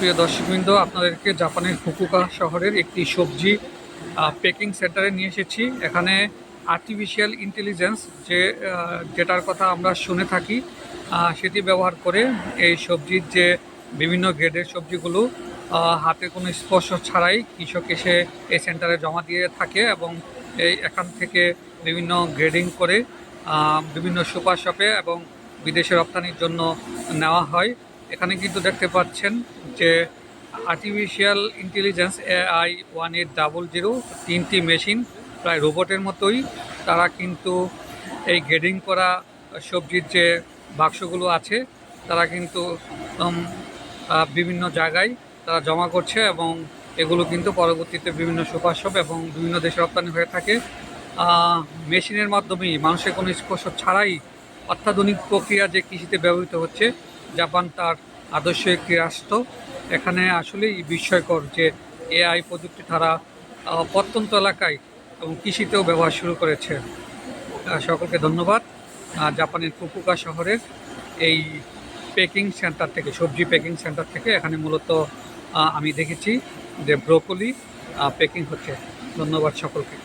প্রিয় দর্শকবৃন্দ, আপনাদেরকে জাপানের ফুকুকা শহরের একটি সবজি পেকিং সেন্টারে নিয়ে এসেছি। এখানে আর্টিফিশিয়াল ইন্টেলিজেন্স যে যেটার কথা আমরা শুনে থাকি সেটি ব্যবহার করে এই সবজির যে বিভিন্ন গ্রেডের সবজিগুলো হাতে কোনো স্পর্শ ছাড়াই কৃষক এসে এই সেন্টারে জমা দিয়ে থাকে এবং এই এখান থেকে বিভিন্ন গ্রেডিং করে বিভিন্ন সুপার শপে এবং বিদেশে রপ্তানির জন্য নেওয়া হয়। এখানে কিন্তু দেখতে পাচ্ছেন যে artificial intelligence AI one eight double zero তিনটি মেশিন প্রায় রোবটের মতোই। তারা কিন্তু এই গ্রেডিং করা সবজির যে বাক্সগুলো আছে, তারা কিন্তু বিভিন্ন জায়গায় তারা জমা করছে এবং এগুলো কিন্তু পরবর্তীতে বিভিন্ন সুপার শপ এবং বিভিন্ন দেশে রপ্তানি হয়ে থাকে। মেশিনের মাধ্যমেই মানুষের কোনো স্পর্শ ছাড়াই অত্যাধুনিক প্রক্রিয়া যে কৃষিতে ব্যবহৃত হচ্ছে জাপান তার আদর্শ একটি রাষ্ট্র। এখানে আসলেই বিস্ময়কর যে এআই প্রযুক্তি তারা প্রত্যন্ত এলাকায় এবং কৃষিতেও ব্যবহার শুরু করেছে। সকলকে ধন্যবাদ। জাপানের ফুকুকা শহরের এই পেকিং সেন্টার থেকে, সবজি পেকিং সেন্টার থেকে এখানে মূলত আমি দেখেছি যে ব্রোকলি পেকিং হচ্ছে। ধন্যবাদ সকলকে।